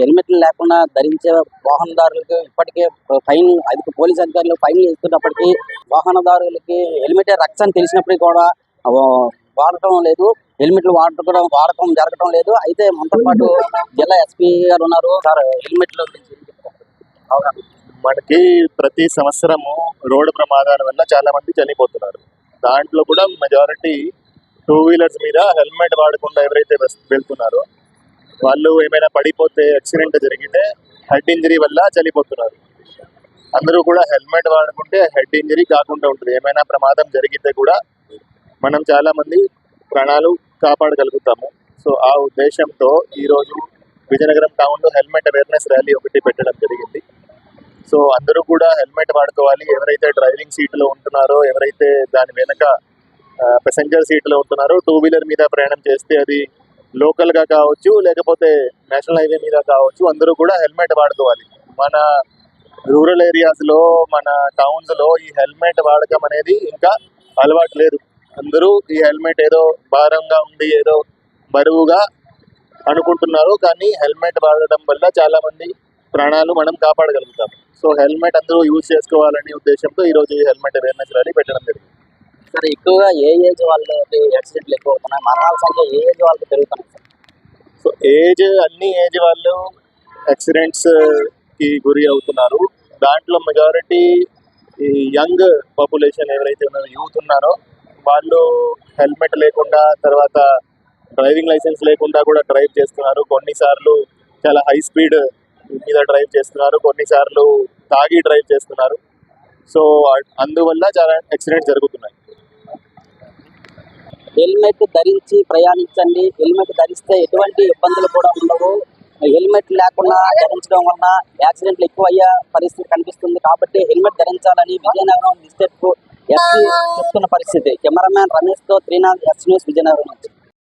హెల్మెట్లు లేకుండా ధరించే వాహనదారులకు ఇప్పటికే ఫైన్ అది పోలీస్ అధికారులు ఫైన్ ఇస్తున్నప్పటికీ వాహనదారులకి హెల్మెట్ రక్షణ తెలిసినప్పటికీ కూడా వాడటం లేదు. హెల్మెట్లు వాడటం వాడటం జరగటం లేదు. అయితే మనతో పాటు జిల్లా ఎస్పీ గారు ఉన్నారు. సార్ హెల్మెట్లు మనకి ప్రతి సంవత్సరము రోడ్డు ప్రమాదాల వల్ల చాలా మంది చనిపోతున్నారు. దాంట్లో కూడా మెజారిటీ టూ వీలర్స్ మీద హెల్మెట్ వాడకుండా ఎవరైతే వెళ్తున్నారో వాళ్ళు ఏమైనా పడిపోతే యాక్సిడెంట్ జరిగితే హెడ్ ఇంజరీ వల్ల చనిపోతున్నారు. అందరూ కూడా హెల్మెట్ వాడుకుంటే హెడ్ ఇంజరీ కాకుండా ఉంటుంది. ఏమైనా ప్రమాదం జరిగితే కూడా మనం చాలా మంది ప్రాణాలు కాపాడగలుగుతాము. సో ఆ ఉద్దేశంతో ఈరోజు విజయనగరం టౌన్లో హెల్మెట్ అవేర్నెస్ ర్యాలీ ఒకటి పెట్టడం జరిగింది. సో అందరూ కూడా హెల్మెట్ వాడుకోవాలి. ఎవరైతే డ్రైవింగ్ సీట్లో ఉంటున్నారో ఎవరైతే దాని వెనక ప్యాసింజర్ సీట్లో ఉంటున్నారో టూ వీలర్ మీద ప్రయాణం చేస్తే అది లోకల్గా కావచ్చు లేకపోతే నేషనల్ హైవే మీద కావచ్చు అందరూ కూడా హెల్మెట్ వాడుకోవాలి. మన రూరల్ ఏరియాస్లో మన టౌన్స్లో ఈ హెల్మెట్ వాడకం అనేది ఇంకా అలవాటు లేదు. అందరూ ఈ హెల్మెట్ ఏదో భారంగా ఉండి ఏదో బరువుగా అనుకుంటున్నారు కానీ హెల్మెట్ వాడడం వల్ల చాలామంది ప్రాణాలు మనం కాపాడగలుగుతాం. సో హెల్మెట్ అందరూ యూజ్ చేసుకోవాలనే ఉద్దేశంతో ఈ రోజు ఈ హెల్మెట్ అవేర్నెస్ ర్యాలీ పెట్టడం జరిగింది. సార్ ఎక్కువగా ఏ ఏజ్ వాళ్ళకి యాక్సిడెంట్లు ఎక్కువ అవుతున్నాయి? మరణాల సంఖ్య ఏ ఏజ్ వాళ్ళకి పెరుగుతున్నాయి సార్? సో ఏజ్ అన్ని ఏజ్ వాళ్ళు యాక్సిడెంట్స్కి గురి అవుతున్నారు. దాంట్లో మెజారిటీ ఈ యంగ్ పాపులేషన్ ఎవరైతే ఉన్నారో యూత్ ఉన్నారో వాళ్ళు హెల్మెట్ లేకుండా తర్వాత డ్రైవింగ్ లైసెన్స్ లేకుండా కూడా డ్రైవ్ చేస్తున్నారు. కొన్నిసార్లు చాలా హై స్పీడ్ మీద డ్రైవ్ చేస్తున్నారు. కొన్నిసార్లు తాగి డ్రైవ్ చేస్తున్నారు. సో అందువల్ల చాలా యాక్సిడెంట్స్ జరుగుతున్నాయి. హెల్మెట్ ధరించి ప్రయాణించండి. హెల్మెట్ ధరిస్తే ఎటువంటి ఇబ్బందులు కూడా ఉండవు. హెల్మెట్ లేకుండా ధరించడం వలన యాక్సిడెంట్లు ఎక్కువ అయ్యే పరిస్థితి కనిపిస్తుంది. కాబట్టి హెల్మెట్ ధరించాలని విజయనగరం డిస్ట్రిక్ట్ ఎస్పీ చెప్తున్న పరిస్థితి. కెమెరామ్యాన్ రమేష్తో త్రీనాథ్ ఎస్ న్యూస్ విజయనగరం నుంచి.